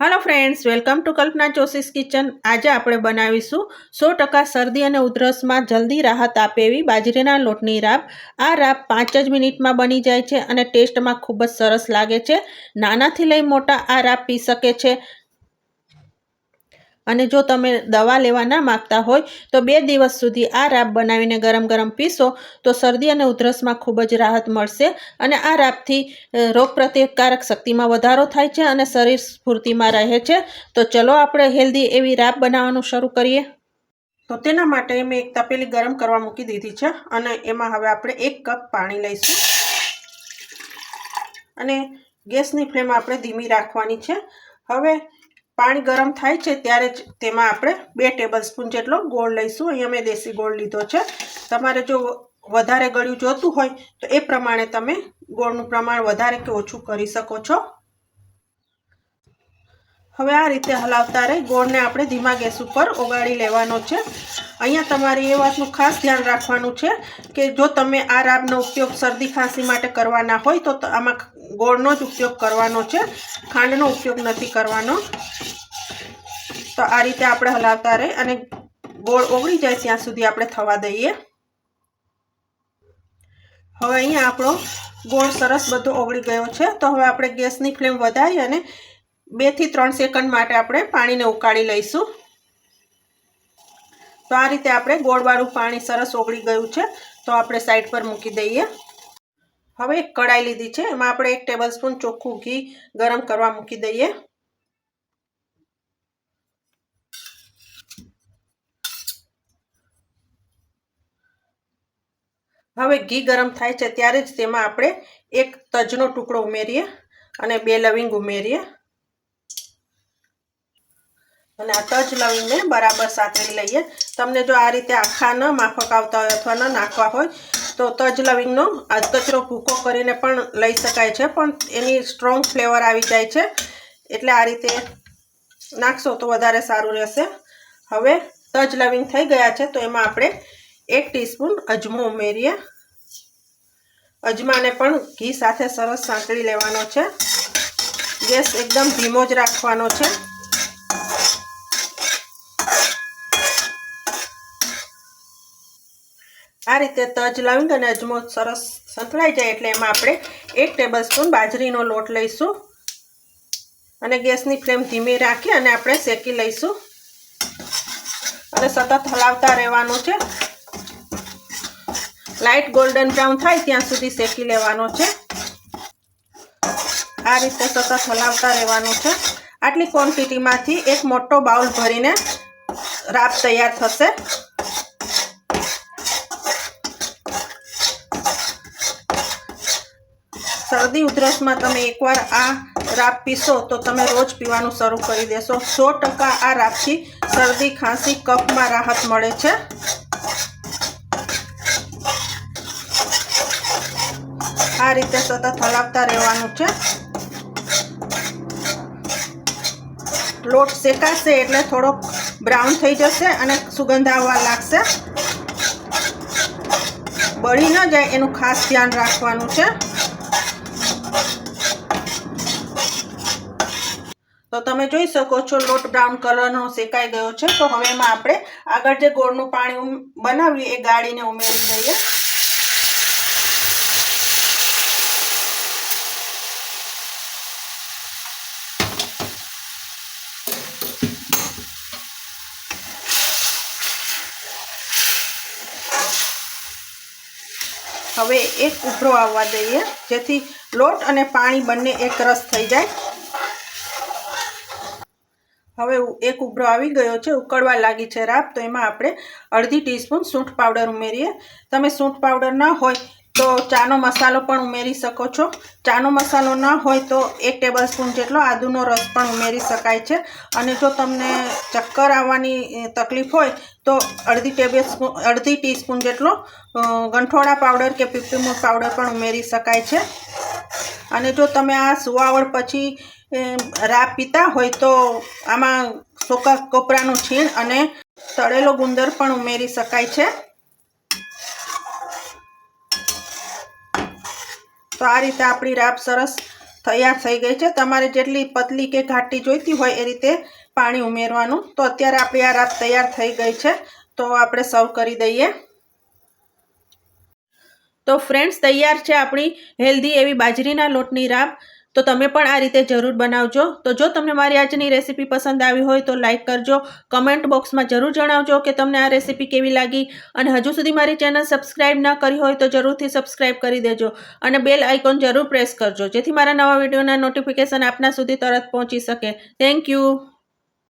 Hello friends welcome to Kalpana choices kitchen આજે આપણે બનાવીશું સો ટકા શરદી અને ઉધરસમાં જલ્દી રાહત આપે એવી બાજરીના લોટની રાબ આ રાબ પાંચ જ મિનિટમાં બની જાય છે અને ટેસ્ટમાં ખૂબ જ સરસ લાગે છે. નાનાથી લઈ મોટા આ રાબ પી શકે છે. અને જો તમે દવા લેવા ના માગતા હોય તો બે દિવસ સુધી આ રાબ બનાવીને ગરમ ગરમ પીશો તો શરદી અને ઉધરસમાં ખૂબ જ રાહત મળશે અને આ રાબથી રોગપ્રતિકારક શક્તિમાં વધારો થાય છે અને શરીર સ્ફૂર્તિમાં રહે છે. તો ચલો આપણે હેલ્ધી એવી રાબ બનાવવાનું શરૂ કરીએ. તો તેના માટે મેં એક તપેલી ગરમ કરવા મૂકી દીધી છે અને એમાં હવે આપણે એક કપ પાણી લઈશું. અને ગેસની ફ્લેમ આપણે ધીમી રાખવાની છે. હવે પાણી ગરમ થાય છે ત્યારે જ તેમાં આપણે બે ટેબલ સ્પૂન જેટલો ગોળ લઈશું. અહીંયા મેં દેશી ગોળ લીધો છે. તમારે જો વધારે ગળ્યું જોતું હોય તો એ પ્રમાણે તમે ગોળનું પ્રમાણ વધારે કે ઓછું કરી શકો છો. હવે આ રીતે હલાવતા રહે. ગોળને આપણે ધીમા ગેસ ઉપર ઓગાળી લેવાનો છે. અહીંયા તમારે એ વાતનું ખાસ ધ્યાન રાખવાનું છે કે જો તમે આ રાબનો ઉપયોગ શરદી ખાંસી માટે કરવાના હોય તો, આમાં ગોળનો જ ઉપયોગ કરવાનો છે. ખાંડનો ઉપયોગ નથી કરવાનો. તો આ રીતે આપણે હલાવતા રહી અને ગોળ ઓગળી જાય ત્યાં સુધી આપણે થવા દઈએ. હવે અહીંયા આપણો ગોળ સરસ બધો ઓગળી ગયો છે. તો હવે આપણે ગેસની ફ્લેમ વધારી અને બેથી ત્રણ સેકન્ડ માટે આપણે પાણીને ઉકાળી લઈશું. તો આ રીતે આપણે ગોળવાળું પાણી સરસ ઓગળી ગયું છે. તો આપણે સાઈડ પર મૂકી દઈએ. હવે એક કડાઈ લીધી છે. એમાં આપણે એક ટેબલ સ્પૂન ચોખ્ખું ઘી ગરમ કરવા મૂકી દઈએ. હવે ઘી ગરમ થાય છે ત્યારે જ તેમાં આપણે એક તજનો ટુકડો ઉમેરીએ અને બે લવિંગ ઉમેરીએ. અને આ તજ લવિંગને બરાબર સાતળી લઈએ. તમને જો આ રીતે આખા ન માફક આવતા હોય અથવા ન નાખવા હોય, તો તજ લવિંગનો આ કચરો ભૂકો કરીને પણ લઈ શકાય છે, પણ એની સ્ટ્રોંગ ફ્લેવર આવી જાય છે. એટલે આ રીતે નાખશો તો વધારે સારું રહેશે. હવે તજ લવિંગ થઈ ગયા છે, તો એમાં આપણે એક ટીસ્પૂન અજમો ઉમેરીએ. અજમાને પણ ઘી સાથે સરસ સાંકળી લેવાનો છે. ગેસ એકદમ ધીમો જ રાખવાનો છે. આ રીતે તજ લવિંગ અને અજમો સરસ સંતળાઈ જાય એટલે એમાં આપણે એક ટેબલ સ્પૂન બાજરીનો લોટ લઈશું. અને ગેસની ફ્લેમ ધીમી રાખી અને આપણે શેકી લઈશું. અને સતત હલાવતા રહેવાનું છે. લાઇટ ગોલ્ડન બ્રાઉન થાય ત્યાં સુધી શેકી લેવાનો છે. આ રીતે સતત હલાવતા રહેવાનું છે. આટલી ક્વોન્ટિટીમાંથી એક મોટો બાઉલ ભરીને રાબ તૈયાર થશે. શરદી ઉધરસમાં તમે એકવાર આ રાબ પીશો તો તમે રોજ પીવાનું શરૂ કરી દેશો. સો ટકા આ રાબથી શરદી, ખાંસી, કફમાં રાહત મળે છે. આ રીતે સતત હલાવતા રહેવાનું છે. લોટ શેકાશે એટલે થોડોક બ્રાઉન થઈ જશે અને સુગંધ આવવા લાગશે. બળી ન જાય એનું ખાસ ધ્યાન રાખવાનું છે. તો તમે જોઈ શકો છો લોટ બ્રાઉન કલરનો શેકાઈ ગયો છે. તો હવે એમાં આપણે આગળ જે ગોળનું પાણી બનાવ્યું એ ગાળીને ઉમેરી દઈએ. હવે એક ઉભરો આવવા દઈએ, જેથી લોટ અને પાણી બંને એક રસ થઈ જાય. હવે એક ઉભરો આવી ગયો છે, ઉકળવા લાગી છે રાબ, તો એમાં આપણે અડધી ટીસ્પૂન સૂંઠ પાવડર ઉમેરીએ. તમે સૂંઠ પાવડર ના હોય તો ચાનો મસાલો પણ ઉમેરી શકો છો. ચાનો મસાલો ન હોય તો એક ટેબલ સ્પૂન જેટલો આદુનો રસ પણ ઉમેરી શકાય છે. અને જો તમને ચક્કર આવવાની તકલીફ હોય તો અડધી ટેબલ સ્પૂન અડધી ટીસ્પૂન જેટલો ગંઠોડા પાવડર કે પીપળીમૂળ પાવડર પણ ઉમેરી શકાય છે. અને જો તમે આ સુવાવડ પછી રા પીતા હોય તો આમાં સોકા કોપરાનું છીણ અને તળેલો ગુંદર પણ ઉમેરી શકાય છે. તો આ રીતે આપણી રાબ સરસ તૈયાર થઈ ગઈ છે. તમારે જેટલી પતલી કે ઘાટી જોઈતી હોય એ રીતે પાણી ઉમેરવાનું. તો અત્યારે આપણી આ રાબ તૈયાર થઈ ગઈ છે. તો આપણે સર્વ કરી દઈએ. તો ફ્રેન્ડ્સ, તૈયાર છે આપણી હેલ્ધી એવી બાજરીના લોટની રાબ. તો તમે પણ આ રીતે જરૂર બનાવજો. તો જો તમને મારી આજની રેસીપી પસંદ આવી હોય તો લાઇક કરજો. કમેન્ટ બોક્સમાં જરૂર જણાવજો કે તમને આ રેસીપી કેવી લાગી. અને હજુ સુધી મારી ચેનલ સબસ્ક્રાઇબ ન કરી હોય તો જરૂરથી સબસ્ક્રાઇબ કરી દેજો. અને બેલ આઇકોન જરૂર પ્રેસ કરજો, જેથી મારા નવા વિડીયોના નોટિફિકેશન આપના સુધી તરત પહોંચી શકે. Thank you.